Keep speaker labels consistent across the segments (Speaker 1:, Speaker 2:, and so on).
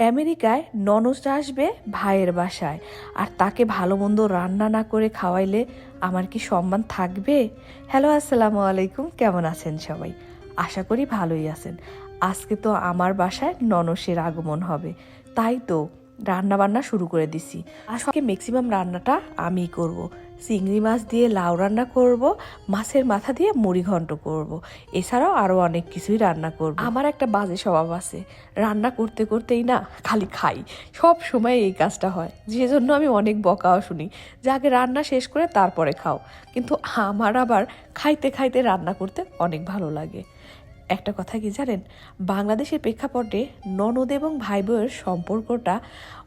Speaker 1: আমেরিকায় ননসটা আসবে ভাইয়ের বাসায়। আর তাকে ভালো মন্দ রান্না না করে খাওয়াইলে আমার কি সম্মান থাকবে? হ্যালো, আসসালামু আলাইকুম। কেমন আছেন সবাই? আশা করি ভালোই আছেন। আজকে তো আমার বাসায় ননসের আগমন হবে। তাই তো রান্না বান্না শুরু করে দিছি। আজকে ম্যাক্সিমাম রান্নাটা আমিই করব। চিংড়ি মাছ দিয়ে লাউ রান্না করব, মাছের মাথা দিয়ে মুড়ি ঘন্ট করব। এছাড়াও আরও অনেক কিছুই রান্না করব। আমার একটা বাজে স্বভাব আছে। রান্না করতে করতেই না খালি খাই। সব সময় এই কাজটা হয়। যে জন্য আমি অনেক বকাও শুনি। যে আগে রান্না শেষ করে তারপরে খাও। কিন্তু আমার আবার খাইতে খাইতে রান্না করতে অনেক ভালো লাগে। একটা কথা কি জানেন? বাংলাদেশের প্রেক্ষাপটে ননদ এবং ভাই বউয়ের সম্পর্কটা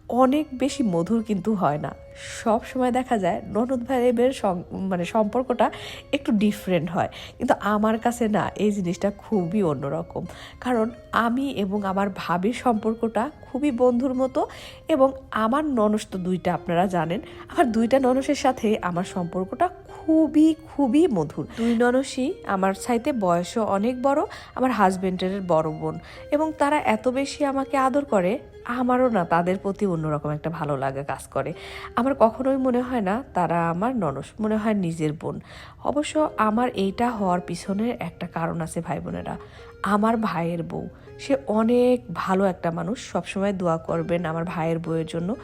Speaker 1: অনেক বেশি মধুর কিন্তু হয় না। সব সময় দেখা যায় ননদ ভাই বোনের মানে সম্পর্কটা একটু ডিফারেন্ট হয়। কিন্তু আমার কাছে না, এই জিনিসটা খুবই অন্যরকম। কারণ আমি এবং আমার ভাবির সম্পর্কটা খুবই বন্ধুর মতো এবং আমার ননস তো দুইটা, আপনারা জানেন। আমার দুইটা ননসের সাথে আমার সম্পর্কটা খুবই খুবই মধুর। দুই ননসই আমার চাইতে বয়সও অনেক বড়, আমার হাজবেন্ডের বড় বোন। এবং তারা এত বেশি আমাকে আদর করে আমারও না তাদের প্রতি অন্যরকম একটা ভালো লাগা কাজ করে। আমার কখনোই মনে হয় না তারা আমার ননস মনে হয় নিজের বোন। অবশ্য আমার এইটা হওয়ার পিছনে একটা কারণ আছে ভাই বোনেরা আমার ভাইয়ের বউ, সে অনেক ভালো একটা মানুষ, সবসময় দোয়া করবেন আমার ভাইয়ের বউয়ের জন্য।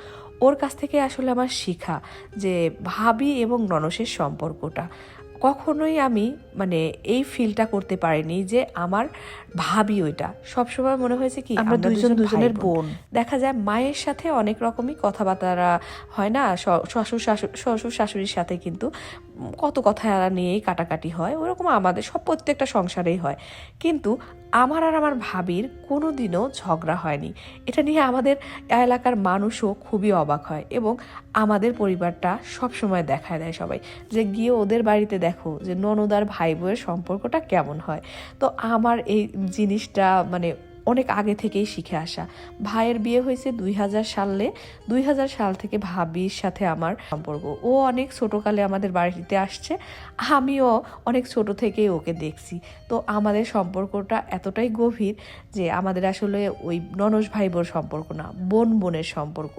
Speaker 1: ওর কাছ থেকে আসলে আমার শিখা যে ভাবি এবং ননসের সম্পর্কটা। কখনোই আমি মানে এই ফিলটা করতে পারিনি যে আমার ভাবি ওইটা। সবসময় মনে হয়েছে কি আমরা দুজন দুজনের বোন। দেখা যায় মায়ের সাথে অনেক রকমই কথাবার্তা হয় না শ্বশুর শাশুড়ি শ্বশুর শাশুড়ির সাথে কিন্তু কত কথা নিয়েই কাটাকাটি হয়। ওরকম আমাদের সব প্রত্যেকটা সংসারেই হয়। কিন্তু আমার আর আমার ভাবির কোনো দিনও ঝগড়া হয়নি। এটা নিয়ে আমাদের এলাকার মানুষও খুবই অবাক হয় এবং আমাদের পরিবারটা সবসময় দেখায় দেয় সবাই যে, গিয়ে ওদের বাড়িতে দেখো যে, ননদ আর ভাই বউয়ের সম্পর্কটা কেমন হয়? তো আমার এই জিনিসটা মানে অনেক আগে থেকেই শিখে আসা। ভাইয়ের বিয়ে হয়েছে দুই হাজার সালে। দুই হাজার সাল থেকে ভাবির সাথে আমার সম্পর্ক। ও অনেক ছোটোকালে আমাদের বাড়িতে আসছে। আমিও অনেক ছোট থেকেই ওকে দেখছি। তো আমাদের সম্পর্কটা এতটাই গভীর যে আমাদের আসলে ওই ননস ভাই বোর সম্পর্ক না বোন বোনের সম্পর্ক।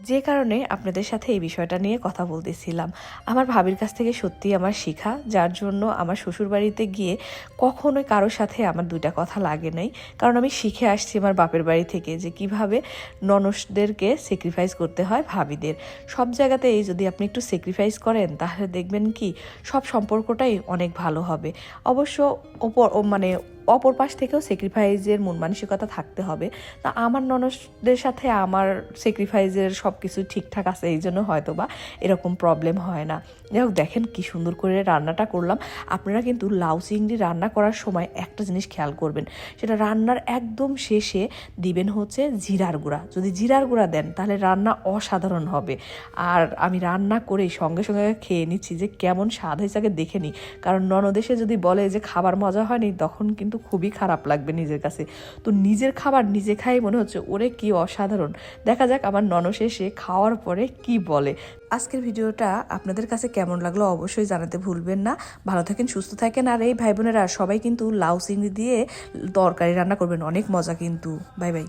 Speaker 1: যে কারণে আপনাদের সাথে এই বিষয়টা নিয়ে কথা বলতেছিলাম। আমার ভাবির কাছ থেকে সত্যি আমার শিখা, যার জন্য আমার শ্বশুরবাড়িতে গিয়ে কখনোই কারোর সাথে আমার দুইটা কথা লাগে নাই। কারণ আমি শিখে আসছি আমার বাপের বাড়ি থেকে যে কীভাবে ননসদেরকে স্যাক্রিফাইস করতে হয় ভাবিদের। সব জায়গাতেই যদি আপনি একটু স্যাক্রিফাইস করেন, তাহলে দেখবেন কি, সব সম্পর্কটাই অনেক ভালো হবে। অবশ্য ওপর মানে অপর পাশ থেকেও স্যাক্রিফাইসের মন মানসিকতা থাকতে হবে। তা আমার ননসদের সাথে আমার স্যাক্রিফাইসের সব কিছু ঠিকঠাক আছে, এই জন্য হয়তো বা এরকম প্রবলেম হয় না। যাই হোক, দেখেন কি সুন্দর করে রান্নাটা করলাম। আপনারা কিন্তু লাউ চিংড়ি রান্না করার সময় একটা জিনিস খেয়াল করবেন, সেটা রান্নার একদম শেষে দিবেন হচ্ছে জিরার গুঁড়া। যদি জিরার গুঁড়া দেন, তাহলে রান্না অসাধারণ হবে। আর আমি রান্না করেই সঙ্গে সঙ্গে খেয়ে নিচ্ছি যে কেমন স্বাদ হয়েছে, আগে দেখে নিই। কারণ ননদেশে যদি বলে যে খাবার মজা হয়নি, তখন কিন্তু খুবই খারাপ লাগবে নিজের কাছে। তো নিজের খাবার নিজে খাই মনে হচ্ছে, ওরে কি অসাধারণ। দেখা যাক আমার ননসে এসে খাওয়ার পরে কি বলে। আজকের ভিডিওটা আপনাদের কাছে কেমন লাগল অবশ্যই জানাতে ভুলবেন না। ভালো থাকেন, সুস্থ থাকেন, আর এই ভাই বোনেরা সবাই কিন্তু লাউ চিংড়ি দিয়ে তরকারি রান্না করবেন। অনেক মজা কিন্তু। Bye bye.